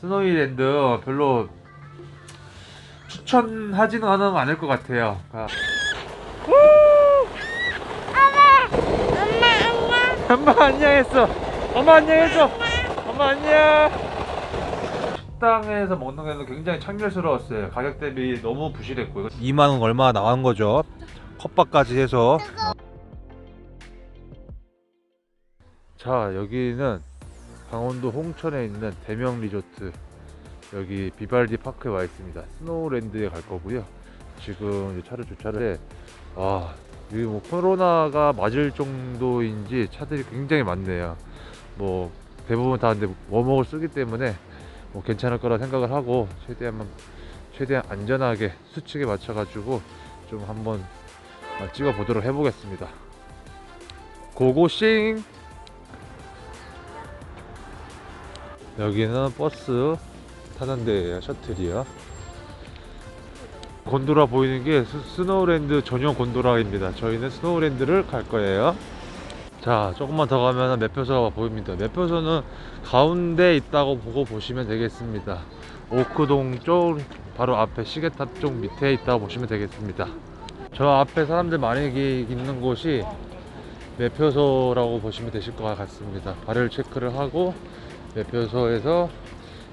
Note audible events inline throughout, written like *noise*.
스노이랜드 별로 추천하지는 않을 것 같아요. 아, 엄마 안녕했어. 엄마 안녕했어. 엄마 안녕. 식당에서 먹는 게는 굉장히 창렬스러웠어요. 가격 대비 너무 부실했고 2만 원 얼마 나온 거죠. 컵밥까지 해서. 자 여기는 강원도 홍천에 있는 대명 리조트 여기 비발디 파크에 와 있습니다. 스노우랜드에 갈 거고요. 지금 이제 차를 주차를 해. 아 여기 뭐 코로나가 맞을 정도인지 차들이 굉장히 많네요. 뭐 대부분 다 근데 워먹을 쓰기 때문에 뭐 괜찮을 거라 생각을 하고 최대한 최대한 안전하게 수칙에 맞춰 가지고 좀 한번 어, 찍어 보도록 해보겠습니다. 고고싱 여기는 버스 타는 데예요 셔틀이요. 곤도라 보이는 게 스- 스노우랜드 전용 곤도라입니다. 저희는 스노우랜드를 갈 거예요. 자 조금만 더 가면 매표소가 보입니다. 매표소는 가운데 있다고 보고 보시면 되겠습니다. 오크동 쪽 바로 앞에 시계탑 쪽 밑에 있다고 보시면 되겠습니다. 저 앞에 사람들 많이 기- 있는 곳이 매표소라고 보시면 되실 것 같습니다. 발열 체크를 하고 매표소에서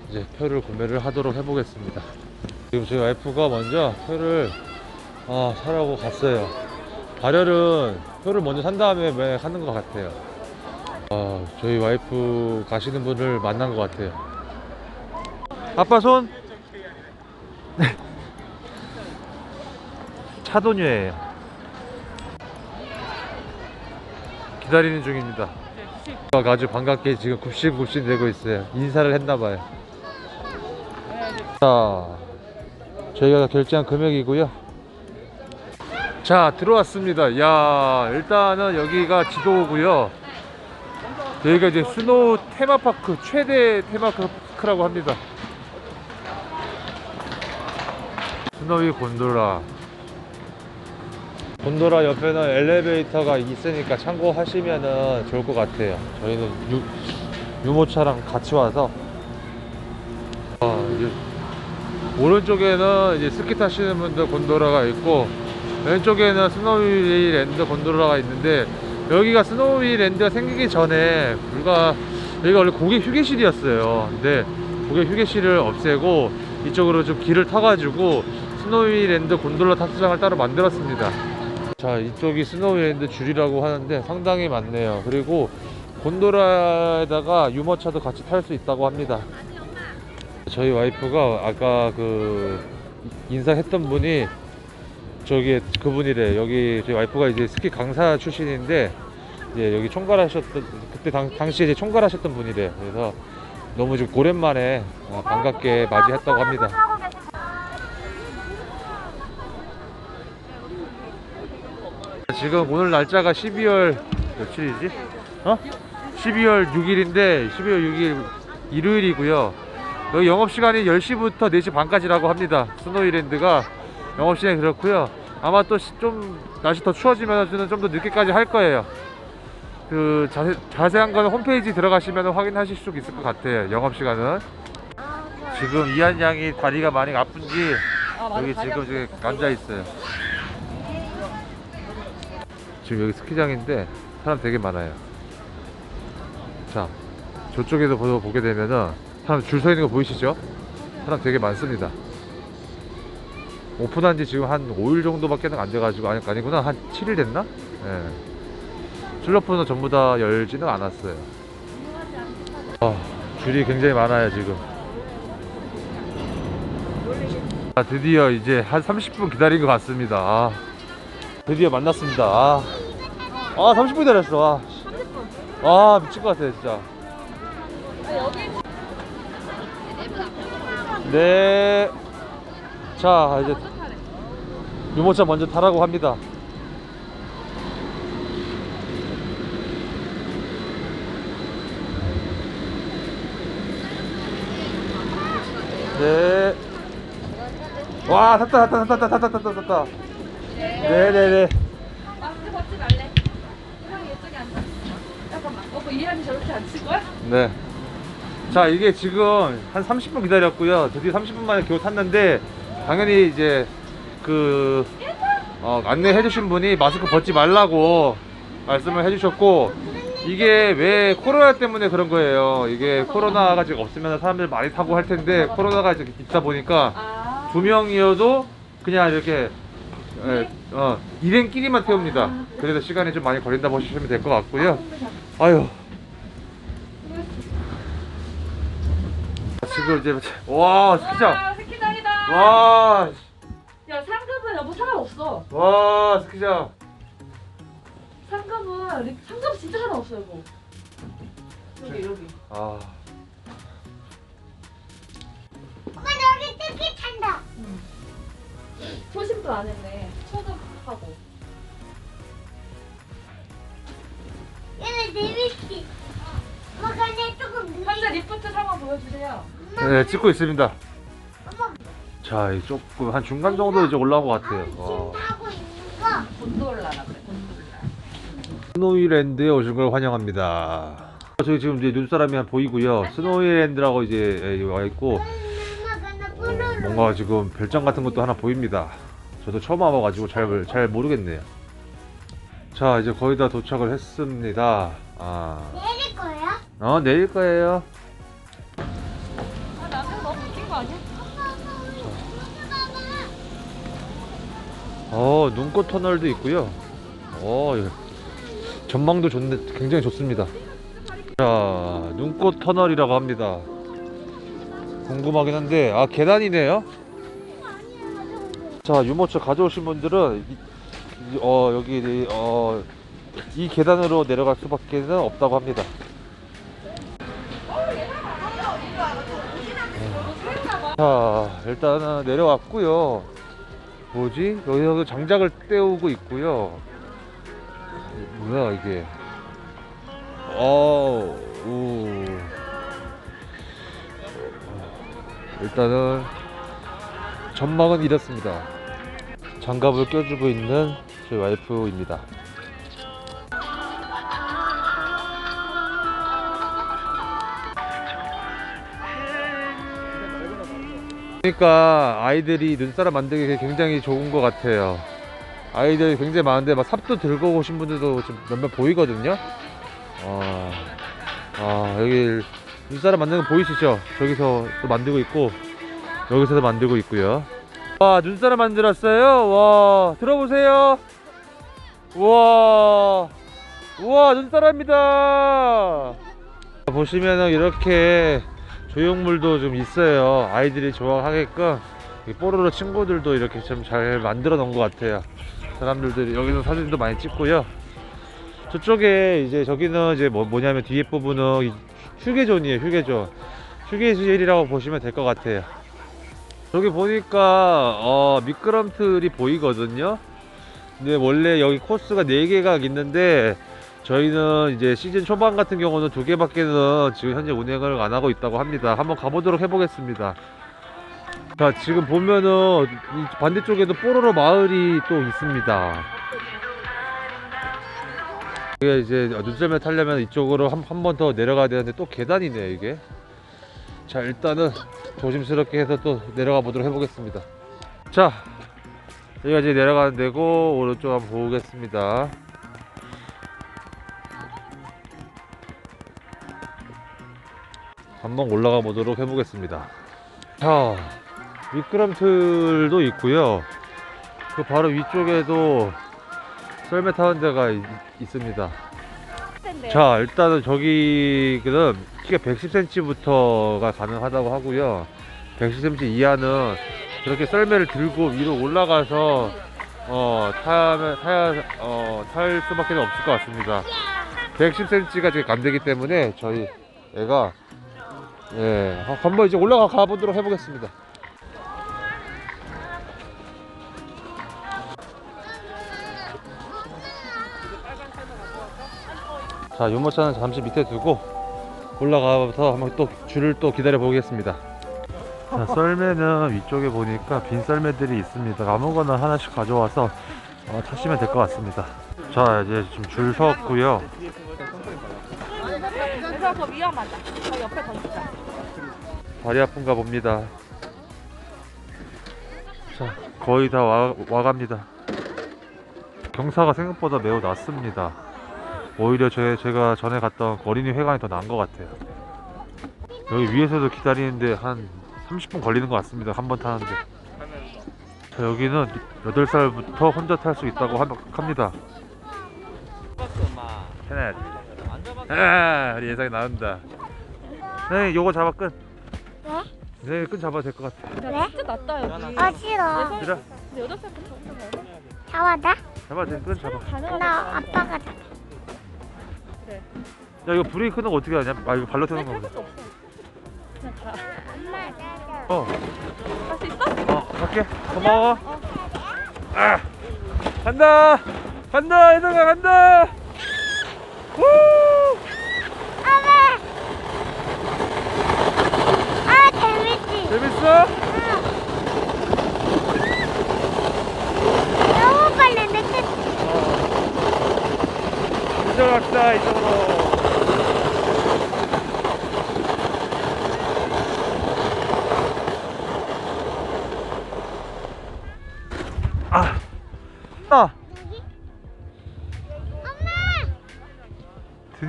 이제 표를 구매를 하도록 해보겠습니다. 지금 저희 와이프가 먼저 표를 아, 사라고 갔어요. 발열은 표를 먼저 산 다음에 매 하는 것 같아요. 아, 저희 와이프 가시는 분을 만난 것 같아요. 아빠 손? *laughs* 네. 차도녀예요. 기다리는 중입니다. 아주 반갑게 지금 굽신굽신 되고 있어요. 인사를 했나봐요. 자, 저희가 결제한 금액이고요. 자, 들어왔습니다. 야, 일단은 여기가 지도고요. 여기가 이제 스노우 테마파크 최대 테마파크라고 합니다. 스노위 곤돌라. 곤도라 옆에는 엘리베이터가 있으니까 참고하시면은 좋을 것 같아요. 저희는 유, 유모차랑 같이 와서 아, 오른쪽에는 이제 스키 타시는 분들 곤도라가 있고 왼쪽에는 스노위 랜드 곤도라가 있는데 여기가 스노위 랜드가 생기기 전에 불과 여기가 원래 고객 휴게실이었어요. 근데 고객 휴게실을 없애고 이쪽으로 좀 길을 타가지고 스노위 랜드 곤돌라 탑승장을 따로 만들었습니다. 자 이쪽이 스노우랜드 줄이라고 하는데 상당히 많네요. 그리고 곤도라에다가 유모차도 같이 탈 수 있다고 합니다. 저희 와이프가 아까 그 인사했던 분이 저기 그분이래. 여기 저희 와이프가 이제 스키 강사 출신인데 이제 여기 총괄하셨던 그때 당, 당시에 이제 총괄하셨던 분이래. 그래서 너무 좀 오랜만에 어, 반갑게 맞이했다고 합니다 지금 오늘 날짜가 12월 며칠이지? 어? 12월 6일인데 12월 6일 일요일이고요. 여기 영업시간이 10시부터 4시 반까지라고 합니다. 스노이랜드가 영업시간이 그렇고요. 아마 또 좀 날씨 더 추워지면 좀 더 늦게까지 할 거예요. 그 자세, 자세한 거는 홈페이지 들어가시면 확인하실 수 있을 것 같아요. 영업시간은. 지금 이한 양이 다리가 많이 아픈지 여기 지금 저기 앉아 있어요. 지금 여기 스키장인데 사람 되게 많아요. 자, 저쪽에서 보- 보게 되면은 사람 줄 서 있는 거 보이시죠? 사람 되게 많습니다. 오픈한 지 지금 한 5일 정도밖에 안 돼가지고 아니, 아니구나 한 7일 됐나? 예. 슬로프는 전부 다 열지는 않았어요. 아, 줄이 굉장히 많아요 지금. 아, 드디어 이제 한 30분 기다린 것 같습니다. 아. 드디어 만났습니다. 아, 아 30분 기다렸어. 아, 아 미칠 것 같아 진짜. 네. 자 이제 유모차 먼저 타라고 합니다. 네. 와 탔다 탔다 탔다 탔다 탔다 탔다. 네네네. 마스크 벗지 말래. 형이 이쪽에 앉아. 잠깐만. 오빠 이한이 저렇게 앉을 거야? 네. 자 이게 지금 한 30분 기다렸고요 드디어 30분 만에 겨우 탔는데 당연히 이제 그 어, 안내해 주신 분이 마스크 벗지 말라고 말씀을 해 주셨고 이게 왜 코로나 때문에 그런 거예요 이게 코로나가 지금 없으면 사람들 많이 타고 할 텐데 코로나가 이제 있다 보니까 아. 두 명이어도 그냥 이렇게 예, 어, 일행끼리만 태웁니다 그래서 시간이 좀 많이 걸린다 보시면 될 것 같고요 아유 지금 이제 와 스키장 와, 스키장이다. 와, 야, 상급은 여보 사람 없어. 와 스키장 상급은 리- 상급 진짜 사람 없어 여보. 여기 여기. 아 엄마 여기 뜨기 탄다. 초심도 안 했네. 초급하고. 얘는 내비시. 엄마가 내 조금 현재. 리프트 상황 보여주세요. 네, 찍고 있습니다 엄마 자 이 조금 한 중간 정도 이제 올라온 것 같아요 지금 와. 하고 있는 거. 곤돌라라 그래. 곤돌라. 스노이랜드에 오신 걸 환영합니다 저기 지금 이제 눈사람이 한 보이고요 스노이랜드라고 이제 예, 와 있고 어. 뭔가 지금 별장 같은 것도 하나 보입니다. 저도 처음 와봐가지고 잘, 잘 모르겠네요. 자 이제 거의 다 도착을 했습니다. 아, 내릴 거야? 어 내릴 거예요. 아, 나는 너무 웃긴 거 아니야? 어 눈꽃 터널도 있고요. 어 예. 전망도 좋네 굉장히 좋습니다. 자 눈꽃 터널이라고 합니다 궁금하긴 한데 아 계단이네요 자 유모차 가져오신 분들은 어 여기 이- 어, 이 계단으로 내려갈 수밖에 는 없다고 합니다 자 일단은 내려왔고요 뭐지? 여기 여기 장작을 떼우고 있고요. 뭐야 이게? 어, 우. 일단은 전망은 이렇습니다. 장갑을 껴주고 있는 저희 와이프입니다. 그러니까 아이들이 눈사람 만들기 굉장히 좋은 것 같아요. 아이들이 굉장히 많은데 막 삽도 들고 오신 분들도 지금 몇몇 보이거든요. 아, 아 여기 눈사람 만드는 거 보이시죠? 저기서 또 만들고 있고 여기서도 만들고 있고요. 와 눈사람 만들었어요. 와 들어보세요. 우와 우와 눈사람이다. 보시면은 이렇게 조형물도 좀 있어요. 아이들이 좋아하게끔 이 뽀로로 친구들도 이렇게 좀 잘 만들어 놓은 것 같아요. 사람들들이 여기서 사진도 많이 찍고요. 저쪽에 이제 저기는 이제 뭐, 뭐냐면 뒤에 부분은 이 휴게존이에요. 휴게존. 휴게실이라고 보시면 될 것 같아요. 여기 보니까 어, 미끄럼틀이 보이거든요. 근데 원래 여기 코스가 4개가 있는데 저희는 이제 시즌 초반 같은 경우는 두 개밖에는 지금 현재 운행을 안 하고 있다고 합니다. 한번 가보도록 해보겠습니다. 자, 지금 보면은 이 반대쪽에도 뽀로로 마을이 또 있습니다. 이게 이제 눈썰매 타려면 이쪽으로 한한번 더 내려가야 되는데 또 계단이네요, 이게. 자, 일단은 조심스럽게 해서 또 내려가 보도록 해보겠습니다. 자, 여기가 이제 내려가는 데고 오른쪽 한번 보겠습니다. 한번 올라가 보도록 해보겠습니다. 자, 미끄럼틀도 있고요. 그 바로 위쪽에도 썰매 타는 데가 있, 있습니다. 자, 일단은 저기는 키가 110cm부터가 가능하다고 하고요. 110cm 이하는 그렇게 썰매를 들고 위로 올라가서 어, 타면 타야 어, 탈 수밖에 없을 것 같습니다. 110cm가 지금 감되기 때문에 저희 애가 예, 한- 한번 이제 올라가 가보도록 해보겠습니다. 자, 유모차는 잠시 밑에 두고 올라가서 한번 또 줄을 또 기다려 보겠습니다. 자, *laughs* 썰매는 위쪽에 보니까 빈 썰매들이 있습니다. 아무거나 하나씩 가져와서 어, 타시면 될 것 같습니다. 자, 이제 지금 줄 섰고요. 그래서 더 위험하다. 저 옆에 던지자. 다리 아픈가 봅니다. 자, 거의 다 와, 와갑니다. 경사가 생각보다 매우 낮습니다. 오히려 제, 제가 전에 갔던 어린이 회관이 더 나은 것 같아요. 여기 위에서도 기다리는데 한 30분 걸리는 것 같습니다. 한 번 타는데. 자, 여기는 8살부터 혼자 탈 수 있다고 하- 합니다. 해놔야지. 아, 우리 예상이 나온다. 네, 요거 잡아 끈. 네? 네, 끈 잡아도 될 것 같아. 야 진짜 낫다 여기. 아 싫어. 그래, 근데 여덟 살부터 혼자 가야 돼? 잡아다? 잡아도 돼, 끈 잡아. 나 아빠가 다. 야, 이거 브레이크 는 어떻게 하냐? 아, 이거 발로. 것도 없어. 그냥 가. 어, 갈수 있어? 어, 갈게. 고마워. 아, 간다. 간다, 얘들아, 간다. 후! 아빠. 아 재밌지. 재밌어? 너무 빨리 내 끝. 이쪽으로 갑시다, 이쪽으로.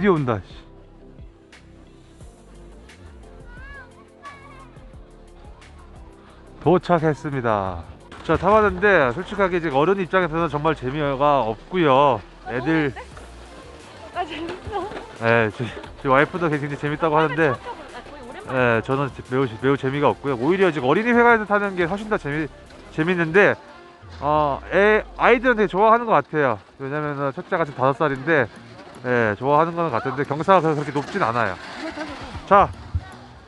드디어 온다. 씨. 도착했습니다. 자, 타봤는데 솔직하게 지금 어른 입장에서는 정말 재미가 없고요. 애들, 아 재밌어. 예, 제, 제 와이프도 굉장히 재밌다고 하는데. 예, 저는 매우 매우 재미가 없고요. 오히려 지금 어린이 회관에서 타는 게 훨씬 더 재미 재밌는데, 어, 애 아이들은 되게 좋아하는 것 같아요. 왜냐면은 첫째가 지금 다섯 살인데, 예, 좋아하는 건 같은데 경사가 그렇게 높진 않아요. 자,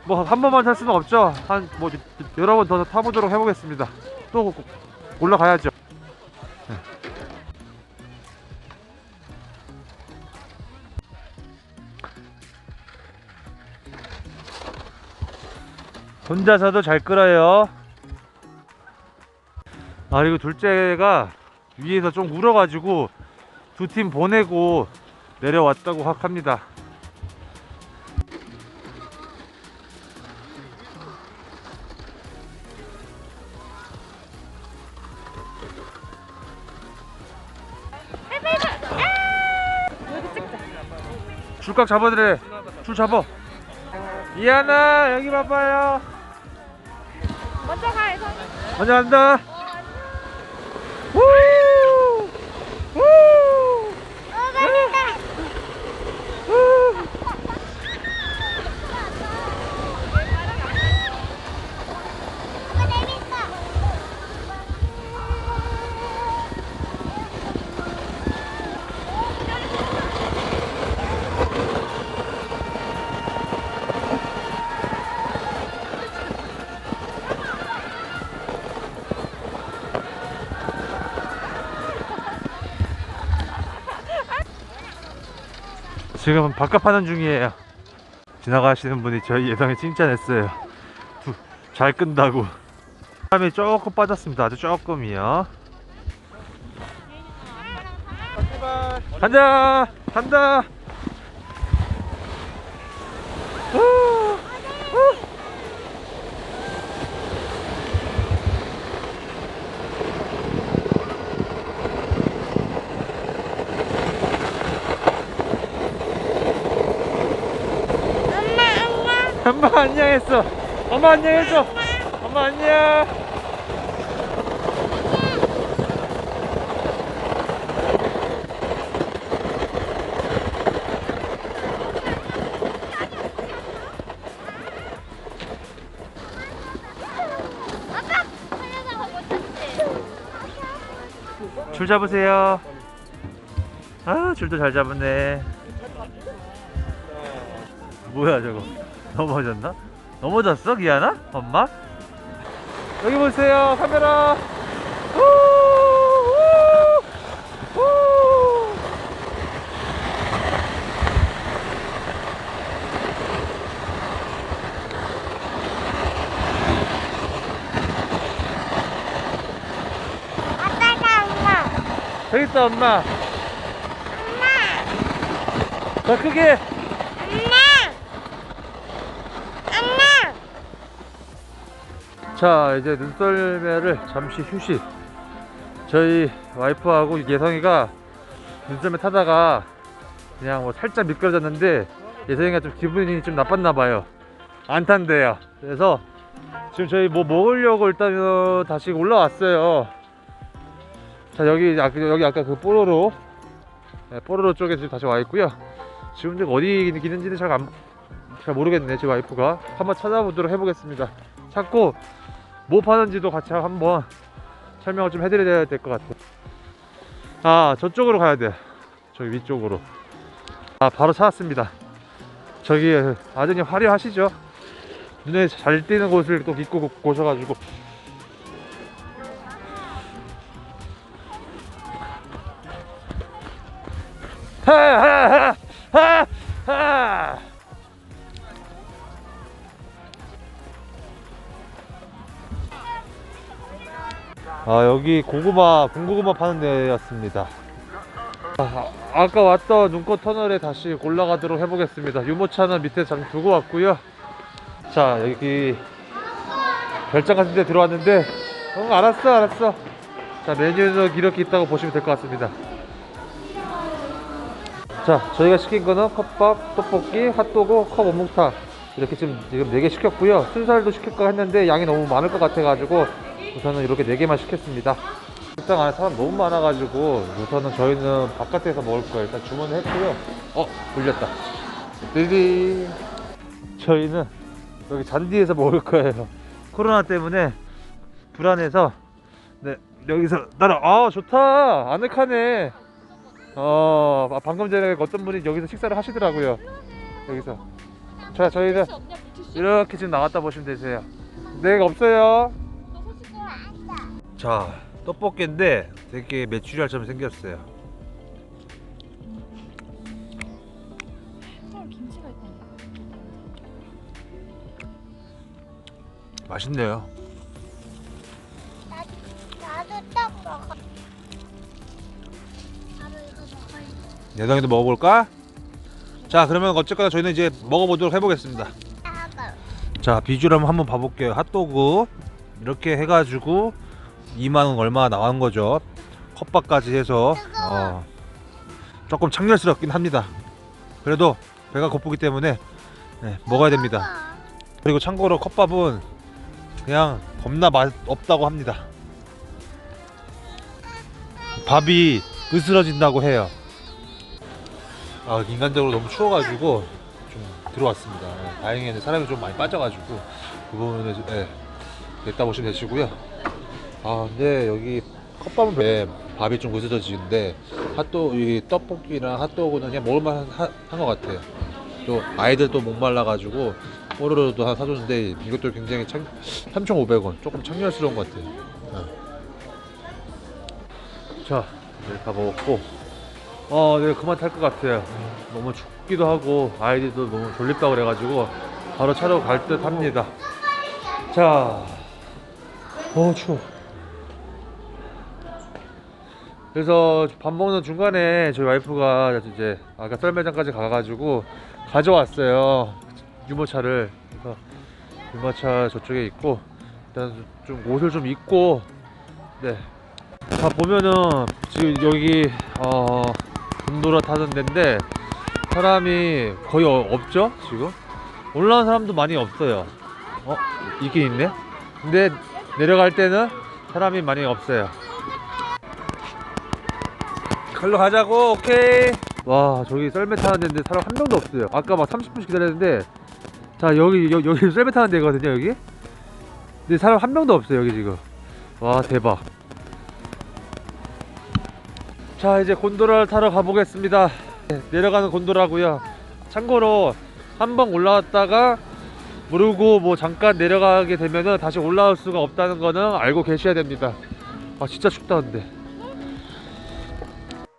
뭐 한 번만 탈 수는 없죠. 한 뭐 여러 번 더 타보도록 해보겠습니다. 또 올라가야죠. 네. 혼자서도 잘 끌어요. 아 그리고 둘째가 위에서 좀 울어가지고 두 팀 보내고 내려왔다고 확 합니다. 여기 찍자. 줄각 잡아드래. 줄 잡아. 이하나 여기 봐봐요. 먼저 가 혜성이. 먼저 간다. 지금은 바깥하는 중이에요. 지나가시는 분이 저희 예상에 칭찬했어요. 두- 잘 끈다고. 사람이 조금 빠졌습니다. 아주 조금이요. 간다! 간다! 우! 우! 엄마 안녕. 엄마 안녕했어. 엄마 안녕해줘. 엄마 안녕. 줄 잡으세요. 아 줄도 잘 잡네. 뭐야 저거? 넘어졌나? 넘어졌어 기아나? 엄마? 여기 보세요 카메라. 우! 우! 우! 아빠가 엄마. 저기 엄마. 엄마. 더 크게. 엄마. 자 이제 눈썰매를 잠시 휴식. 저희 와이프하고 예성이가 눈썰매 타다가 그냥 뭐 살짝 미끄러졌는데 예성이가 좀 기분이 좀 나빴나 봐요. 안 탄대요. 그래서 지금 저희 뭐 먹으려고 일단 어, 다시 올라왔어요. 자 여기 아까 여기 아까 그 뽀로로. 네, 뽀로로 쪽에 지금 다시 와 있고요. 지금 지금 어디 있는지는 잘, 안, 잘 모르겠네 제 와이프가. 한번 찾아보도록 해보겠습니다. 찾고 뭐 파는지도 같이 한번 설명을 좀 해드려야 될 것 같아요. 아 저쪽으로 가야 돼 저기 위쪽으로. 아 바로 찾았습니다. 저기 아드님 화려하시죠? 눈에 잘 띄는 곳을 또 입고 오셔가지고 아 여기 고구마 군고구마 파는 데였습니다. 아, 아까 왔던 눈꽃 터널에 다시 올라가도록 해보겠습니다. 유모차는 밑에 잠 두고 왔고요. 자 여기 별장 같은 데 들어왔는데 응 알았어 알았어. 자 메뉴는 이렇게 있다고 보시면 될 것 같습니다. 자 저희가 시킨 거는 컵밥, 떡볶이, 핫도그, 컵 어묵탕. 이렇게 지금 지금 4개 시켰고요. 순살도 시킬까 했는데 양이 너무 많을 것 같아 가지고 우선은 이렇게 4개만 시켰습니다. 식당 안에 사람 너무 많아가지고 우선은 저희는 바깥에서 먹을 거예요 일단 주문을 했고요. 어 울렸다. 띠디 저희는 여기 잔디에서 먹을 거예요. 코로나 때문에 불안해서 네 여기서 나라 아 좋다. 아늑하네. 어 아, 방금 전에 어떤 분이 여기서 식사를 하시더라고요. 여기서. 자 저희는 이렇게 지금 나왔다 보시면 되세요. 네 없어요 자 떡볶이인데 되게 메추리알처럼 생겼어요 김치가 있다. 맛있네요 나도 떡 먹어. 나도 이거 먹어야 예성이도 먹어볼까? 자 그러면 어쨌거나 저희는 이제 먹어보도록 해보겠습니다 돼. 자 비주얼 한번 봐볼게요 핫도그 이렇게 해가지고 2만원 얼마 나온 거죠? 컵밥까지 해서 어, 조금 창렬스럽긴 합니다. 그래도 배가 고프기 때문에 네, 먹어야 됩니다. 그리고 참고로 컵밥은 그냥 겁나 맛 없다고 합니다. 밥이 으스러진다고 해요. 아 인간적으로 너무 추워가지고 좀 들어왔습니다. 예, 다행히 사람이 좀 많이 빠져가지고 그 부분에 좀, 예, 됐다 보시면 되시고요 아 근데 여기 컵밥은 왜 밥이 좀 으스러지는데 핫도 이 떡볶이랑 핫도그는 그냥 먹을만 한 것 같아요 또 아이들 또 목말라가지고 뽀로로도 하나 사줬는데 이것도 굉장히 창, 3,500원 조금 창렬스러운 것 같아요 예. 자 이제 다 먹었고 어, 네, 그만 탈 것 같아요. 너무 춥기도 하고 아이들도 너무 졸립다 그래가지고 바로 차로 갈 듯 합니다. 자, 어 추워. 그래서 밥 먹는 중간에 저희 와이프가 이제 아까 썰매장까지 가가지고 가져왔어요. 유모차를. 그래서 유모차 저쪽에 있고 일단 좀 옷을 좀 입고 네. 자 보면은 지금 여기 어 곤도라 타는 데인데 사람이 거의 어- 없죠 지금? 올라온 사람도 많이 없어요. 어 있긴 있네? 근데 내려갈 때는 사람이 많이 없어요 갈로 가자고 오케이. 와 저기 썰매 타는 데인데 사람 한 명도 없어요. 아까 막 30분씩 기다렸는데 자 여기 여, 여기 *laughs* 썰매 타는 데거든요 여기? 근데 사람 한 명도 없어요 여기 지금. 와 대박. 자 이제 곤도라를 타러 가보겠습니다. 네, 내려가는 곤도라고요. 참고로 한 번 올라왔다가 모르고 뭐 잠깐 내려가게 되면은 다시 올라올 수가 없다는 거는 알고 계셔야 됩니다. 아 진짜 춥다 근데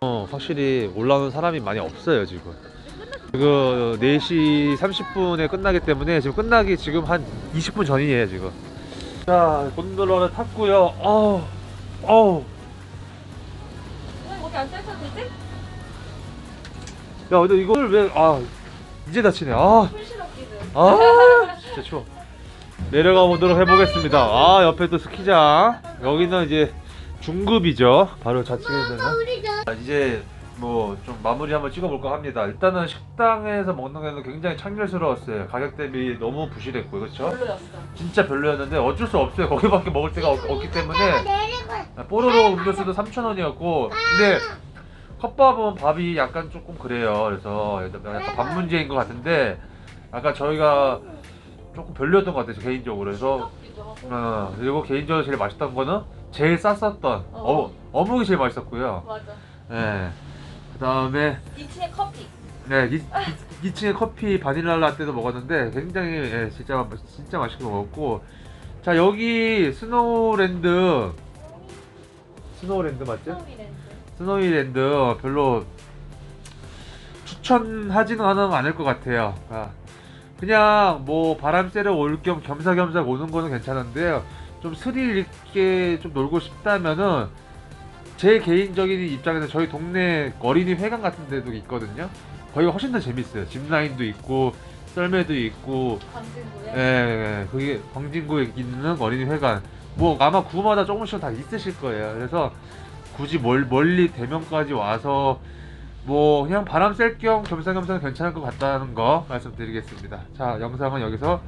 어 확실히 올라오는 사람이 많이 없어요 지금 지금 4시 30분에 끝나기 때문에 지금 끝나기 지금 한 20분 전이에요 지금 자 곤도라를 탔고요 어우 어우 어, 거기 안 쌀쳐도 되지? 야 근데 이걸 왜아 이제 다치네 아. 아 진짜 추워 내려가 보도록 해보겠습니다. 아 옆에 또 스키장. 여기는 이제 중급이죠. 바로 좌측에 있는. 이제 뭐 좀 마무리 한번 찍어볼까 합니다. 일단은 식당에서 먹는 게는 굉장히 창렬스러웠어요. 가격 대비 너무 부실했고 그렇죠? 별로였어. 진짜 별로였는데 어쩔 수 없어요. 거기밖에 먹을 데가 없, 없기 때문에 아, 뽀로로 음료수도 3,000원이었고 근데 컵밥은 밥이 약간 조금 그래요. 그래서 약간 밥 문제인 것 같은데 아까 저희가 조금 별로였던 것 같아요. 개인적으로. 그래서. 어, 그리고 개인적으로 제일 맛있던 거는 제일 쌌었던 어, 어묵이 제일 맛있었고요. 맞아. 네. 그 다음에 2층에 커피. 네, 2, 층에 커피 바닐라 라떼도 먹었는데 굉장히 예, 진짜 맛- 진짜 맛있게 먹었고 자 여기 스노우랜드 스노우랜드 맞죠? 스노우랜드. 스노이랜드 별로 추천하지는 않을 것 같아요. 아, 그냥 뭐 바람 쐬러 올 겸 겸사겸사 오는 거는 괜찮은데요. 좀 스릴 있게 좀 놀고 싶다면은 제 개인적인 입장에서 저희 동네 어린이 회관 같은 데도 있거든요. 거기가 훨씬 더 재밌어요. 짚라인도 있고 썰매도 있고 광진구에. 예, 예, 그게 광진구에 있는 어린이 회관. 뭐 아마 구마다 조금씩 다 있으실 거예요. 그래서 굳이 멀, 멀리 대면까지 와서 뭐 그냥 바람 쐴 겸 겸사겸사 괜찮을 것 같다는 거 말씀드리겠습니다. 자, 영상은 여기서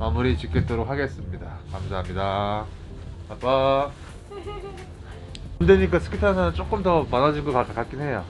마무리 짓겠도록 하겠습니다. 감사합니다. 아빠. 힘드니까 스키 타는 사람 조금 더 많아진 것 같, 같긴 해요.